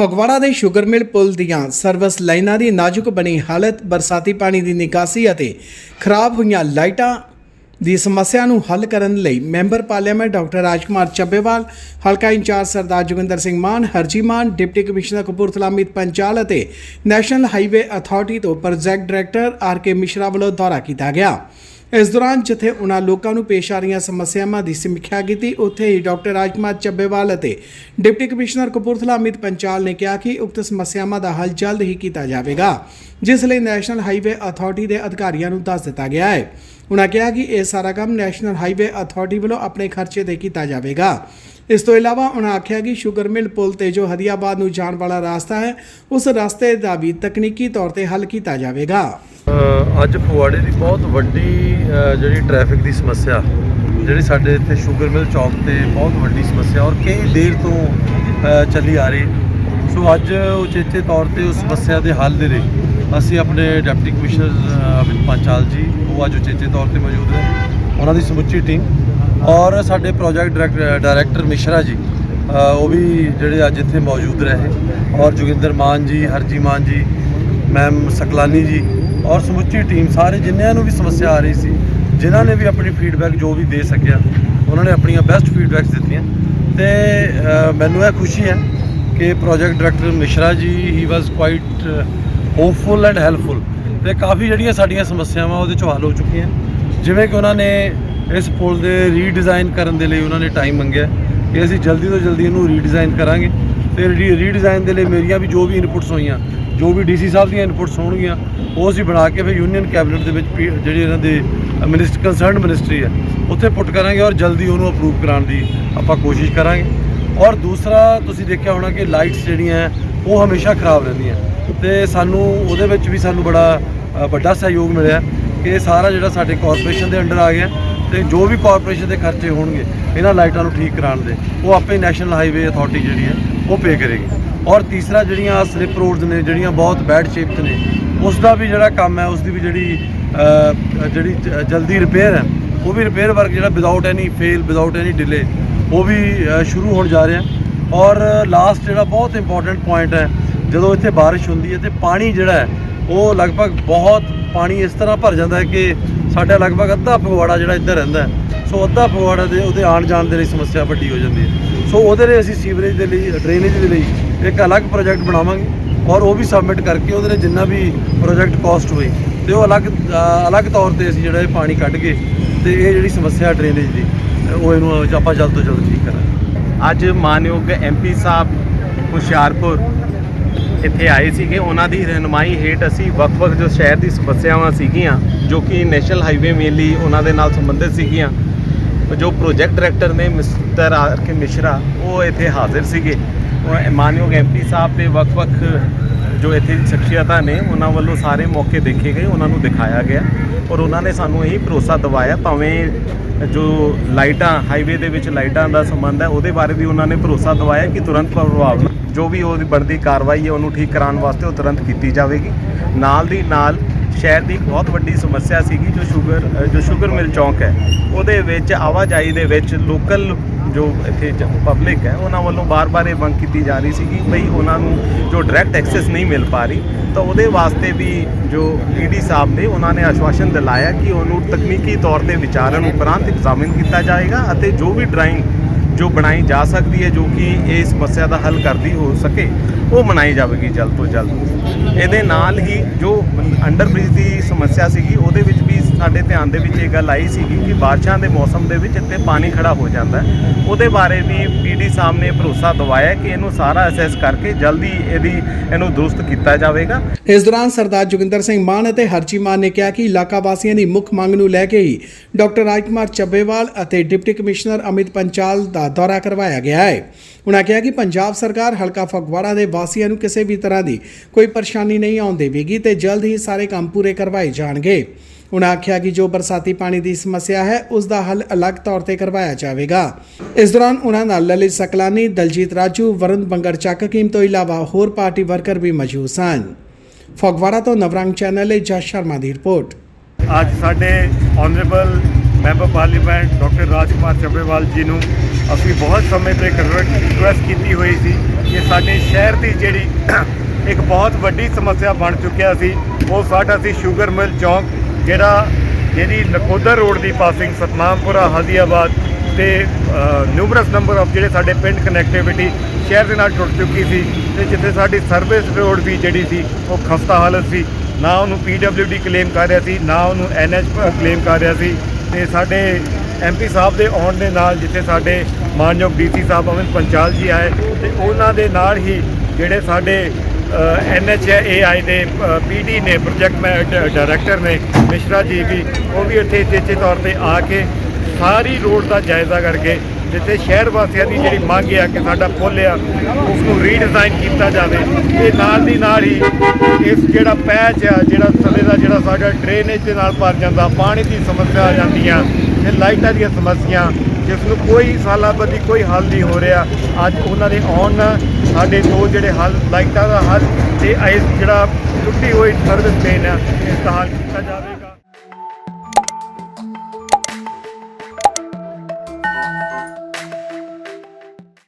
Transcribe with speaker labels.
Speaker 1: ਫਗਵਾੜਾ ਦੇ sugar mill ਪੁਲ ਦੀਆਂ service ਲਾਈਨਾਂ ਦੀ ਨਾਜ਼ੁਕ ਬਣੀ ਹਾਲਤ, ਬਰਸਾਤੀ ਪਾਣੀ ਦੀ ਨਿਕਾਸੀ ਅਤੇ ਖਰਾਬ ਹੋਈਆਂ ਲਾਈਟਾਂ ਦੀ ਸਮੱਸਿਆ ਨੂੰ ਹੱਲ ਕਰਨ ਲਈ member parliament doctor Rajkumar Chabbewal, ਹਲਕਾ incharge Sardar Joginder Singh Mann, Harji Mann, deputy commissioner Kapurthala Amit Panchal ਅਤੇ ਨੈਸ਼ਨਲ ਹਾਈਵੇ ਅਥਾਰਟੀ ਤੋਂ project director R K Mishra ਵੱਲੋਂ ਦੌਰਾ ਕੀਤਾ ਗਿਆ। ਇਸ ਦੌਰਾਨ ਜਿੱਥੇ ਉਹਨਾਂ ਲੋਕਾਂ ਨੂੰ ਪੇਸ਼ ਆ ਰਹੀਆਂ ਸਮੱਸਿਆਵਾਂ ਦੀ ਸਮੀਖਿਆ ਕੀਤੀ, ਉੱਥੇ ਹੀ ਡਾਕਟਰ ਰਾਜਕੁਮਾਰ ਚੱਬੇਵਾਲ ਅਤੇ ਡਿਪਟੀ ਕਮਿਸ਼ਨਰ ਕਪੂਰਥਲਾ ਅਮਿਤ ਪੰਚਾਲ ਨੇ ਕਿਹਾ ਕਿ ਉਕਤ ਸਮੱਸਿਆਵਾਂ ਦਾ ਹੱਲ ਜਲਦ ਹੀ ਕੀਤਾ ਜਾਵੇਗਾ, ਜਿਸ ਲਈ ਨੈਸ਼ਨਲ ਹਾਈਵੇ ਅਥਾਰਟੀ ਦੇ ਅਧਿਕਾਰੀਆਂ ਨੂੰ ਦੱਸ ਦਿੱਤਾ ਗਿਆ ਹੈ। ਉਹਨਾਂ ਕਿਹਾ ਕਿ ਇਹ ਸਾਰਾ ਕੰਮ ਨੈਸ਼ਨਲ ਹਾਈਵੇ ਅਥਾਰਟੀ ਵੱਲੋਂ ਆਪਣੇ ਖਰਚੇ ਤੇ ਕੀਤਾ ਜਾਵੇਗਾ। ਇਸ ਤੋਂ ਇਲਾਵਾ ਉਹਨਾਂ ਆਖਿਆ ਕਿ ਸ਼ੂਗਰ ਮਿਲ ਪੁਲ ਤੇ ਜੋ ਹਦੀਆਬਾਦ ਨੂੰ ਜਾਣ ਵਾਲਾ ਰਸਤਾ ਹੈ, ਉਸ ਰਸਤੇ ਦਾ ਵੀ ਤਕਨੀਕੀ ਤੌਰ ਤੇ ਹੱਲ ਕੀਤਾ ਜਾਵੇਗਾ।
Speaker 2: ਅੱਜ ਫੁਆੜੇ ਦੀ ਬਹੁਤ ਵੱਡੀ ਜਿਹੜੀ ਟ੍ਰੈਫਿਕ ਦੀ ਸਮੱਸਿਆ ਜਿਹੜੀ ਸਾਡੇ ਇੱਥੇ ਸ਼ੂਗਰ ਮਿਲ ਚੌਕ ਤੇ ਬਹੁਤ ਵੱਡੀ ਸਮੱਸਿਆ ਔਰ ਕਈ ਦੇਰ ਤੋਂ ਚੱਲੀ ਆ ਰਹੀ। ਸੋ ਅੱਜ ਉਚੇਚੇ ਤੌਰ ਤੇ ਉਸ ਸਮੱਸਿਆ ਦੇ ਹੱਲ ਦੇ ਲਈ ਅਸੀਂ ਆਪਣੇ ਡਿਪਟੀ ਕਮਿਸ਼ਨਰ ਅ, ਅਮਿਤ ਪੰਚਾਲ ਜੀ ਉਹ ਅੱਜ ਉਚੇਚੇ ਤੌਰ ਤੇ ਮੌਜੂਦ ਨੇ ਉਹਨਾਂ ਦੀ ਸਮੁੱਚੀ ਟੀਮ ਔਰ ਸਾਡੇ ਪ੍ਰੋਜੈਕਟ ਡਾਇਰੈਕਟਰ ਡਾਇਰੈਕਟਰ ਮਿਸ਼ਰਾ ਜੀ ਉਹ ਵੀ ਜਿਹੜੇ ਅੱਜ ਇੱਥੇ ਮੌਜੂਦ ਰਹੇ। ਔਰ ਜੋਗਿੰਦਰ ਮਾਨ ਜੀ ਹਰਜੀ ਮਾਨ ਜੀ ਮੈਮ ਸਕਲਾਨੀ ਜੀ ਔਰ ਸਮੁੱਚੀ ਟੀਮ, ਸਾਰੇ ਜਿੰਨਿਆਂ ਨੂੰ ਵੀ ਸਮੱਸਿਆ ਆ ਰਹੀ ਸੀ, ਜਿਨ੍ਹਾਂ ਨੇ ਵੀ ਆਪਣੀ ਫੀਡਬੈਕ ਜੋ ਵੀ ਦੇ ਸਕਿਆ, ਉਹਨਾਂ ਨੇ ਆਪਣੀਆਂ ਬੈਸਟ ਫੀਡਬੈਕਸ ਦਿੱਤੀਆਂ। ਤੇ ਮੈਨੂੰ ਇਹ ਖੁਸ਼ੀ ਹੈ ਕਿ project director Mishra ji he was quite hopeful and helpful ਤੇ ਕਾਫੀ ਜਿਹੜੀਆਂ ਸਾਡੀਆਂ ਸਮੱਸਿਆਵਾਂ ਉਹਦੇ ਚੋਂ ਹੱਲ ਹੋ ਚੁੱਕੀਆਂ। ਜਿਵੇਂ ਕਿ ਉਹਨਾਂ ਨੇ ਇਸ ਪੁਲ ਦੇ ਰੀਡਿਜ਼ਾਈਨ ਕਰਨ ਦੇ ਲਈ ਉਹਨਾਂ ਨੇ ਟਾਈਮ ਮੰਗਿਆ ਕਿ ਅਸੀਂ ਜਲਦੀ ਤੋਂ ਜਲਦੀ ਇਹਨੂੰ ਰੀਡਿਜ਼ਾਈਨ ਕਰਾਂਗੇ। ਤੇ ਰੀਡਿਜ਼ਾਈਨ ਦੇ ਲਈ ਮੇਰੀਆਂ ਵੀ ਜੋ ਵੀ ਇਨਪੁਟਸ ਹੋਈਆਂ, ਜੋ ਵੀ ਡੀਸੀ ਸਾਹਿਬ ਦੀਆਂ ਇਨਪੁਟਸ ਹੋਣਗੀਆਂ ਉਹ ਅਸੀਂ ਬਣਾ ਕੇ ਫਿਰ ਯੂਨੀਅਨ ਕੈਬਨਿਟ ਦੇ ਵਿੱਚ ਪੀ- ਜਿਹੜੀ ਇਹਨਾਂ ਦੇ ਮਿਨਿਸਟਰ ਕੰਸਰਨਡ ਮਿਨਿਸਟਰੀ ਹੈ, ਉੱਥੇ ਪੁੱਟ ਕਰਾਂਗੇ ਔਰ ਜਲਦੀ ਉਹਨੂੰ ਅਪਰੂਵ ਕਰਾਉਣ ਦੀ ਆਪਾਂ ਕੋਸ਼ਿਸ਼ ਕਰਾਂਗੇ। ਔਰ ਦੂਸਰਾ ਤੁਸੀਂ ਦੇਖਿਆ ਹੋਣਾ ਕਿ ਲਾਈਟਸ ਜਿਹੜੀਆਂ ਉਹ ਹਮੇਸ਼ਾ ਖਰਾਬ ਰਹਿੰਦੀਆਂ। ਤੇ ਸਾਨੂੰ ਉਹਦੇ ਵਿੱਚ ਵੀ ਸਾਨੂੰ ਬੜਾ ਵੱਡਾ ਸਹਿਯੋਗ ਮਿਲਿਆ ਕਿ ਸਾਰਾ ਜਿਹੜਾ ਸਾਡੇ ਕਾਰਪੋਰੇਸ਼ਨ ਦੇ ਅੰਡਰ ਆ ਗਿਆ ਤੇ ਜੋ ਵੀ ਕਾਰਪੋਰੇਸ਼ਨ ਦੇ ਖਰਚੇ ਹੋਣਗੇ, ਇਹਨਾਂ ਲਾਈਟਾਂ ਨੂੰ ਠੀਕ ਕਰਾਉਣ ਦੇ, ਉਹ ਆਪੇ ਨੈਸ਼ਨਲ ਹਾਈਵੇ ਅਥਾਰਟੀ ਜਿਹੜੀ ਹੈ, ਉਹ ਪੇ ਕਰੇਗੀ। ਔਰ ਤੀਸਰਾ ਜਿਹੜੀਆਂ ਸਲਿਪ ਰੋਡਸ ਨੇ, ਜਿਹੜੀਆਂ ਬਹੁਤ ਬੈਡ ਸ਼ੇਪ 'ਚ ਨੇ ਉਸ ਦਾ ਵੀ ਜਿਹੜਾ ਕੰਮ ਹੈ ਉਸ ਦੀ ਵੀ ਜਿਹੜੀ ਜਿਹੜੀ ਜ- ਜਲਦੀ ਰਿਪੇਅਰ ਹੈ, ਉਹ ਵੀ ਰਿਪੇਅਰ ਵਰਕ ਜਿਹੜਾ without any fail without any delay ਉਹ ਵੀ ਸ਼ੁਰੂ ਹੋਣ ਜਾ ਰਿਹਾ। ਔਰ ਲਾਸਟ ਜਿਹੜਾ ਬਹੁਤ ਇੰਪੋਰਟੈਂਟ ਪੁਆਇੰਟ ਹੈ, ਜਦੋਂ ਇੱਥੇ ਬਾਰਿਸ਼ ਹੁੰਦੀ ਹੈ ਤੇ ਪਾਣੀ ਜਿਹੜਾ ਹੈ, ਉਹ ਲਗਭਗ ਬਹੁਤ ਪਾਣੀ ਇਸ ਤਰ੍ਹਾਂ ਭਰ ਜਾਂਦਾ ਹੈ ਕਿ ਸਾਡਾ ਲਗਭਗ ਅੱਧਾ ਫਗਵਾੜਾ ਜਿਹੜਾ ਇੱਧਰ ਰਹਿੰਦਾ ਸੋ ਅੱਧਾ ਫਗਵਾੜਾ ਦੇ ਉਹਦੇ ਆਉਣ ਜਾਣ ਦੇ ਲਈ ਸਮੱਸਿਆ ਵੱਡੀ ਹੋ ਜਾਂਦੀ ਹੈ। ਸੋ ਉਹਦੇ ਲਈ ਅਸੀਂ ਸੀਵਰੇਜ ਦੇ ਲਈ ਡਰੇਨੇਜ ਦੇ ਲਈ ਇੱਕ ਅਲੱਗ ਪ੍ਰੋਜੈਕਟ ਬਣਾਵਾਂਗੇ। ਔਰ ਉਹ ਵੀ ਸਬਮਿਟ ਕਰਕੇ ਉਹਦੇ ਨਾਲ ਜਿੰਨਾ ਵੀ ਪ੍ਰੋਜੈਕਟ ਕਾਸਟ ਹੋਏ, ਤੇ ਉਹ ਅਲੱਗ ਅਲੱਗ ਤੌਰ ਤੇ ਅਸੀਂ ਜਿਹੜਾ ਇਹ ਪਾਣੀ ਕੱਢ ਕੇ ਤੇ ਇਹ ਜਿਹੜੀ ਸਮੱਸਿਆ ਡਰੇਨੇਜ ਦੀ, ਉਹ ਇਹਨੂੰ ਆਪਾਂ ਜਲਦ ਤੋਂ ਜਲਦ ਠੀਕ ਕਰਾਂਗੇ।
Speaker 3: ਅੱਜ ਮਾਨਯੋਗ ਐਮਪੀ ਸਾਹਿਬ ਹੁਸ਼ਿਆਰਪੁਰ ਇੱਥੇ ਆਏ ਸੀਗੇ। ਉਹਨਾਂ ਦੀ ਰਹਿਨੁਮਾਈ ਹੇਠ ਅਸੀਂ ਵੱਖ-ਵੱਖ ਜੋ ਸ਼ਹਿਰ ਦੀ ਸਮੱਸਿਆਵਾਂ ਸੀਗੀਆਂ, ਜੋ ਕਿ ਨੈਸ਼ਨਲ ਹਾਈਵੇ ਮੇਨਲੀ ਉਹਨਾਂ ਦੇ ਨਾਲ ਸੰਬੰਧਿਤ ਸੀਗੀਆਂ, ਜੋ ਪ੍ਰੋਜੈਕਟ ਡਾਇਰੈਕਟਰ ਨੇ ਮਿਸਟਰ ਆਰ ਕੇ ਮਿਸ਼ਰਾ, ਉਹ ਇੱਥੇ ਹਾਜ਼ਰ ਸੀਗੇ। ਮਾਨਯੋਗ ਐਮਪੀ ਸਾਹਿਬ ਤੇ ਵੱਖ-ਵੱਖ ਜੋ ਇੱਥੇ ਸ਼ਖਸੀਅਤਾਂ ਨੇ, ਉਹਨਾਂ ਵੱਲੋਂ ਸਾਰੇ ਮੌਕੇ ਦੇਖੇ ਗਏ, ਉਹਨਾਂ ਨੂੰ ਦਿਖਾਇਆ ਗਿਆ। ਔਰ ਉਹਨਾਂ ਨੇ ਸਾਨੂੰ ਇਹੀ ਭਰੋਸਾ ਦਿਵਾਇਆ, ਭਾਵੇਂ ਜੋ ਲਾਈਟਾਂ ਹਾਈਵੇ ਦੇ ਵਿੱਚ ਲਾਈਟਾਂ ਦਾ ਸੰਬੰਧ ਹੈ, ਉਹਦੇ ਬਾਰੇ ਵੀ ਉਹਨਾਂ ਨੇ ਭਰੋਸਾ ਦਿਵਾਇਆ ਕਿ ਤੁਰੰਤ ਪ੍ਰਭਾਵ ਜੋ ਵੀ ਉਹਦੀ ਬਣਦੀ ਕਾਰਵਾਈ ਹੈ, ਉਹਨੂੰ ਠੀਕ ਕਰਾਉਣ ਵਾਸਤੇ ਉਹ ਤੁਰੰਤ ਕੀਤੀ ਜਾਵੇਗੀ। ਨਾਲ ਦੀ ਨਾਲ ਸ਼ਹਿਰ ਦੀ ਬਹੁਤ ਵੱਡੀ ਸਮੱਸਿਆ ਸੀਗੀ, ਜੋ ਸ਼ੂਗਰ ਜੋ ਸ਼ੂਗਰ ਮਿਲ ਚੌਂਕ ਹੈ, ਉਹਦੇ ਵਿੱਚ, ਆਵਾਜਾਈ ਦੇ ਵਿੱਚ ਲੋਕਲ ਜੋ ਇੱਥੇ ਪਬਲਿਕ ਹੈ, ਉਹਨਾਂ ਵੱਲੋਂ ਬਾਰ-ਬਾਰ ਇਹ ਮੰਗ ਕੀਤੀ ਜਾ ਰਹੀ ਸੀਗੀ ਬਈ ਉਹਨਾਂ ਨੂੰ ਜੋ ਡਾਇਰੈਕਟ ਐਕਸੈਸ ਨਹੀਂ ਮਿਲ ਪਾ ਰਹੀ, ਤਾਂ ਉਹਦੇ ਵਾਸਤੇ ਵੀ ਜੋ ਈਡੀ ਸਾਹਿਬ ਨੇ ਉਹਨਾਂ ਨੇ ਆਸ਼ਵਾਸਨ ਦਿਲਾਇਆ ਕਿ ਉਹਨੂੰ ਤਕਨੀਕੀ ਤੌਰ ਤੇ ਵਿਚਾਰਨ ਉਪਰੰਤ ਐਗਜ਼ਾਮਿਨ ਕੀਤਾ ਜਾਏਗਾ ਅਤੇ ਜੋ ਵੀ ਡਰਾਇੰਗ ਜੋ ਬਣਾਈ ਜਾ ਸਕਦੀ ਹੈ, ਜੋ ਕਿ ਇਹ ਸਮੱਸਿਆ ਦਾ ਹੱਲ ਕਰਦੀ ਹੋ ਸਕੇ, ਉਹ ਬਣਾਈ ਜਾਵੇਗੀ ਜਲਦ ਤੋਂ ਜਲਦ। ਇਹਦੇ ਨਾਲ ਹੀ ਜੋ ਅੰਡਰ ਬ੍ਰਿਜ ਦੀ ਸਮੱਸਿਆ ਸੀਗੀ, ਉਹਦੇ ਵਿੱਚ ਵੀ ਸਾਡੇ ਧਿਆਨ ਦੇ ਵਿੱਚ ਇਹ ਗੱਲ ਆਈ ਸੀਗੀ ਕਿ ਬਾਰਿਸ਼ਾਂ ਦੇ ਮੌਸਮ ਦੇ ਵਿੱਚ ਇੱਥੇ ਪਾਣੀ ਖੜਾ ਹੋ ਜਾਂਦਾ ਉਹਦੇ ਬਾਰੇ ਵੀ ਪੀਡੀ ਸਾਹਿਬ ਨੇ ਭਰੋਸਾ ਦਵਾਇਆ ਕਿ ਇਹਨੂੰ ਸਾਰਾ ਅਸੈਸ ਕਰਕੇ ਜਲਦੀ ਇਹਦੀ, ਇਹਨੂੰ ਦੁਰਸਤ ਕੀਤਾ ਜਾਵੇਗਾ।
Speaker 1: ਇਸ ਦੌਰਾਨ ਸਰਦਾਰ ਜੋਗਿੰਦਰ ਸਿੰਘ ਮਾਨ ਅਤੇ ਹਰਜੀ ਮਾਨ ਨੇ ਕਿਹਾ ਕਿ ਇਲਾਕਾ ਵਾਸੀਆਂ ਦੀ ਮੁੱਖ ਮੰਗ ਨੂੰ ਲੈ ਕੇ ਹੀ ਡਾਕਟਰ ਰਾਜਕੁਮਾਰ ਚੱਬੇਵਾਲ ਅਤੇ ਡਿਪਟੀ ਕਮਿਸ਼ਨਰ ਅਮਿਤ ਪੰਚਾਲ ਦਾ ਦੌਰਾ ਕਰਵਾਇਆ ਗਿਆ ਹੈ। ਉਨ੍ਹਾਂ ਕਿਹਾ ਕਿ ਪੰਜਾਬ ਸਰਕਾਰ ਹਲਕਾ ਫਗਵਾੜਾ ਦੇ ਵਾਸੀਆਂ ਨੂੰ ਕਿਸੇ ਵੀ ਤਰ੍ਹਾਂ ਦੀ ਕੋਈ ਪਰੇਸ਼ਾਨੀ ਨਹੀਂ ਆਉਣ ਦੇਵੇਗੀ ਤੇ ਜਲਦ ਹੀ ਸਾਰੇ ਕੰਮ ਪੂਰੇ ਕਰਵਾਏ ਜਾਣਗੇ। ਉਨ੍ਹਾਂ ਆਖਿਆ ਕਿ ਜੋ ਬਰਸਾਤੀ ਪਾਣੀ ਦੀ ਸਮੱਸਿਆ ਹੈ, ਉਸ ਦਾ ਹੱਲ ਅਲੱਗ ਤੌਰ ਤੇ ਕਰਵਾਇਆ ਜਾਵੇਗਾ। ਇਸ ਦੌਰਾਨ ਉਨ੍ਹਾਂ ਨਾਲ ਲਲਿਤ ਸਕਲਾਨੀ, ਦਲਜੀਤ ਰਾਜੂ, ਵਰੁਣ ਬੰਗਰ ਚੱਕ ਕੀਮ ਤੋਂ ਇਲਾਵਾ ਹੋਰ ਪਾਰਟੀ ਵਰਕਰ ਵੀ ਮੌਜੂਦ ਸਨ। ਫਗਵਾੜਾ ਤੋਂ ਨਵਰੰਗ ਚੈਨਲ ਲਈ ਜਸ ਸ਼ਰਮਾ ਦੀ ਰਿਪੋਰਟ।
Speaker 4: ਅੱਜ ਸਾਡੇ honourable member parliament doctor Rajkumar Chabbewal ji ਨੂੰ ਅਸੀਂ ਬਹੁਤ ਸਮੇਂ ਤੋਂ ਇੱਕ ਰਿਕੁਐਸਟ ਕੀਤੀ ਹੋਈ ਸੀ ਕਿ ਸਾਡੇ ਸ਼ਹਿਰ ਦੀ ਜਿਹੜੀ ਇੱਕ ਬਹੁਤ ਵੱਡੀ ਸਮੱਸਿਆ ਬਣ ਚੁੱਕਿਆ ਸੀ, ਉਹ ਸਾਡਾ ਸੀ ਸ਼ੂਗਰ ਮਿਲ ਚੌਂਕ, ਜਿਹੜਾ ਜਿਹੜੀ ਨਕੋਦਰ ਰੋਡ ਦੀ ਪਾਸਿੰਗ ਸਤਨਾਮਪੁਰਾ ਹਲਦੀਆਬਾਦ ਤੇ ਨਿਊਮਰਸ ਨੰਬਰ ਆਫ ਜਿਹੜੇ ਸਾਡੇ ਪਿੰਡ ਕਨੈਕਟੀਵਿਟੀ ਸ਼ਹਿਰ ਦੇ ਨਾਲ ਟੁੱਟ ਚੁੱਕੀ ਸੀ ਤੇ ਜਿੱਥੇ ਸਾਡੀ ਸਰਵਿਸ ਰੋਡ ਵੀ ਜਿਹੜੀ ਸੀ, ਉਹ ਖਸਤਾ ਹਾਲਤ ਸੀ। ਨਾ ਉਹਨੂੰ ਪੀਡਬਲਯੂਡੀ ਕਲੇਮ ਕਰ ਰਿਹਾ ਸੀ, ਨਾ ਉਹਨੂੰ ਐਨਐਚ ਕਲੇਮ ਕਰ ਰਿਹਾ ਸੀ। ਤੇ ਸਾਡੇ ਐਮਪੀ ਸਾਹਿਬ ਦੇ ਆਉਣ ਦੇ ਨਾਲ ਜਿੱਥੇ ਸਾਡੇ ਮਾਨਯੋਗ ਡੀਸੀ ਸਾਹਿਬ ਅਮਨ ਪੰਚਾਲ ਜੀ ਆਏ ਤੇ ਉਹਨਾਂ ਦੇ ਨਾਲ ਹੀ ਜਿਹੜੇ ਸਾਡੇ ਐਨਐਚਏਆਈ ਦੇ ਪੀਡੀ ਨੇ ਪ੍ਰੋਜੈਕਟ ਡਾਇਰੈਕਟਰ ਨੇ, ਮਿਸ਼ਰਾ ਜੀ ਵੀ, ਉਹ ਵੀ ਇੱਥੇ ਤੇਜ਼ੇ ਤੌਰ ਤੇ ਆ ਕੇ ਸਾਰੀ ਰੋਡ ਦਾ ਜਾਇਜ਼ਾ ਕਰਕੇ ਜਿੱਥੇ ਸ਼ਹਿਰ ਵਾਸੀਆਂ ਦੀ ਜਿਹੜੀ ਮੰਗ ਆ ਕਿ ਸਾਡਾ ਪੁੱਲ ਆ ਉਸ ਨੂੰ ਰੀਡਿਜ਼ਾਈਨ ਕੀਤਾ ਜਾਵੇ। ਇਹ ਨਾਲ ਦੀ ਨਾਲ ਹੀ ਇਸ ਜਿਹੜਾ ਪੈਚ ਆ, ਜਿਹੜਾ ਥੱਲੇ ਦਾ ਜਿਹੜਾ ਸਾਡਾ ਡਰੇਨੇਜ ਦੇ ਨਾਲ ਭਰ ਜਾਂਦਾ, ਪਾਣੀ ਦੀ ਸਮੱਸਿਆ ਆ ਜਾਂਦੀਆਂ, ਤੇ ਲਾਈਟਾਂ ਦੀਆਂ ਸਮੱਸਿਆ ਜਿਸ ਨੂੰ ਕੋਈ ਸਾਲਾਂ ਬੱਧੀ ਕੋਈ ਹੱਲ ਨਹੀਂ ਹੋ ਰਿਹਾ। ਅੱਜ ਉਹਨਾਂ ਦੇ ਆਉਣ ਸਾਡੇ ਦੋ ਜਿਹੜੇ ਹੱਲ, ਲਾਈਟਾਂ ਦਾ ਹੱਲ ਤੇ ਇਸ ਜਿਹੜਾ ਟੁੱਟੀ ਹੋਈ ਸਰਵਿਸ ਮੇਨ ਆ, ਇਸ ਦਾ ਹੱਲ ਕੀਤਾ ਜਾਵੇ।